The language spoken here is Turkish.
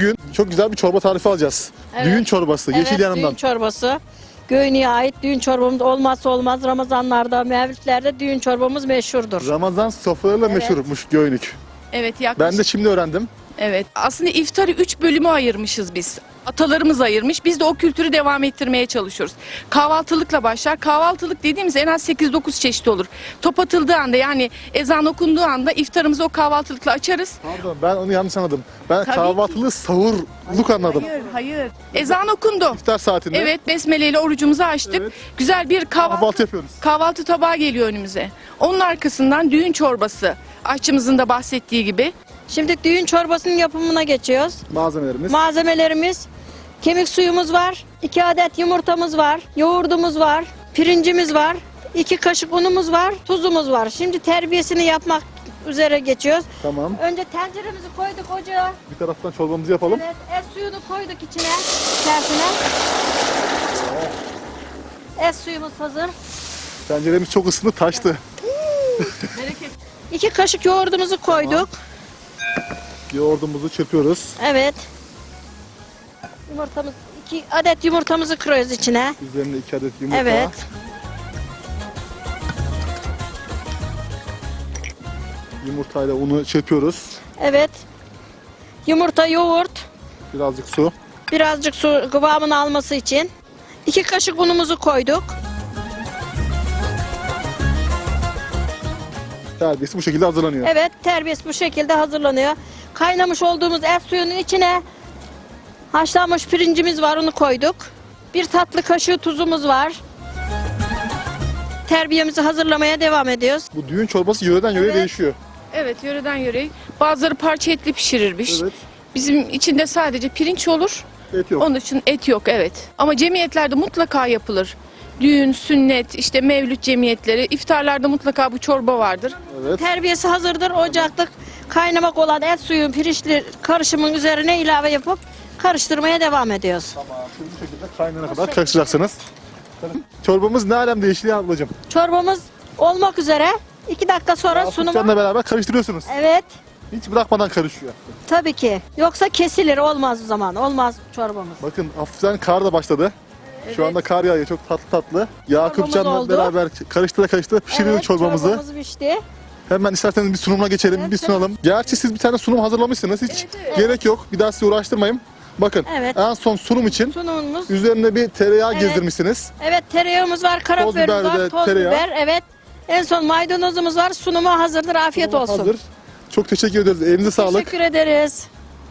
Bugün çok güzel bir çorba tarifi alacağız. Evet. Düğün çorbası, Evet, yeşil yanından. düğün çorbası. Göynü'ye ait düğün çorbamız olmazsa olmaz. Ramazanlarda, mevlitlerde düğün çorbamız meşhurdur. Ramazan sofralarıyla Evet. meşhurmuş Göynük. Evet yaklaşık. Ben de şimdi öğrendim. Evet. Aslında iftarı üç bölüme ayırmışız biz. Atalarımız ayırmış. Biz de o kültürü devam ettirmeye çalışıyoruz. Kahvaltılıkla başlar. Kahvaltılık dediğimiz en az 8-9 çeşit olur. Top atıldığı anda yani ezan okunduğu anda iftarımızı o kahvaltılıkla açarız. Pardon ben onu yanlış anladım. Ben Tabii kahvaltılı sahurluk anladım. Hayır, hayır. Ezan okundu. İftar saatinde Evet, besmele ile orucumuzu açtık. Evet. Güzel bir kahvaltı, kahvaltı yapıyoruz. kahvaltı tabağı geliyor önümüze. Onun arkasından düğün çorbası. Aşçımızın da bahsettiği gibi. Şimdi düğün çorbasının yapımına geçiyoruz. Malzemelerimiz. Malzemelerimiz kemik suyumuz var, 2 adet yumurtamız var, yoğurdumuz var, pirincimiz var, 2 kaşık unumuz var, tuzumuz var. Şimdi terbiyesini yapmak üzere geçiyoruz. tamam. Önce tenceremizi koyduk ocağa. Bir taraftan çorbamızı yapalım. Evet, et suyunu koyduk içine, içerisine. Et suyumuz hazır. Tenceremiz çok ısındı, taştı. İki kaşık yoğurdumuzu koyduk. Yoğurdumuzu çırpıyoruz. Evet. Yumurtamız, iki adet yumurtamızı kırıyoruz içine. Üzerine iki adet yumurta. Evet. Yumurtayla unu çırpıyoruz. Evet. Yumurta, yoğurt, Birazcık su. birazcık su kıvamını alması için. iki kaşık unumuzu koyduk. Terbiyesi bu şekilde hazırlanıyor. Evet, terbiyesi bu şekilde hazırlanıyor. Kaynamış olduğumuz et suyunun içine haşlanmış pirincimiz var, onu koyduk. Bir tatlı kaşığı tuzumuz var. Terbiyemizi hazırlamaya devam ediyoruz. Bu düğün çorbası yöreden yöreye Evet. değişiyor. Evet, yöreden yöre. Bazıları parça etli pişirirmiş. Evet. Bizim içinde sadece pirinç olur. Et yok. Onun için et yok evet. Ama cemiyetlerde mutlaka yapılır. Düğün, sünnet, işte mevlüt cemiyetleri, iftarlarda mutlaka bu çorba vardır. Evet. Terbiyesi hazırdır. Ocaklık kaynamak olan et suyu pirinçli karışımın üzerine ilave yapıp karıştırmaya devam ediyoruz. Tamam. Şimdi bu şekilde kaynana kadar karıştıracaksınız. Çorbamız ne alem değişti ablacığım? Çorbamız olmak üzere. iki dakika sonra sunuma... beraber karıştırıyorsunuz. Evet. Hiç bırakmadan karışıyor. Tabii ki. Yoksa kesilir olmaz o zaman. Olmaz çorbamız. Bakın hafiften kar da başladı. Şu anda kar yağıyor çok tatlı tatlı. Yakupcan'la oldu. beraber karıştıra karıştıra pişiriyoruz Evet, çorbamızı. Çorbamız pişti. Hemen isterseniz bir sunumuna geçelim, Evet, bir sunalım. Gerçi siz bir tane sunum hazırlamışsınız. Hiç gerek yok. Bir daha sizi uğraştırmayayım. Bakın Evet. en son sunum için Sunumumuz. üzerine bir tereyağı Evet. gezdirmişsiniz. Evet tereyağımız var, karabiberimiz biber var, toz tereyağı. biber. Evet. En son maydanozumuz var. Sunuma hazırdır. Afiyet olsun. Hazır. Çok teşekkür ediyoruz. Elinize sağlık. Teşekkür ederiz.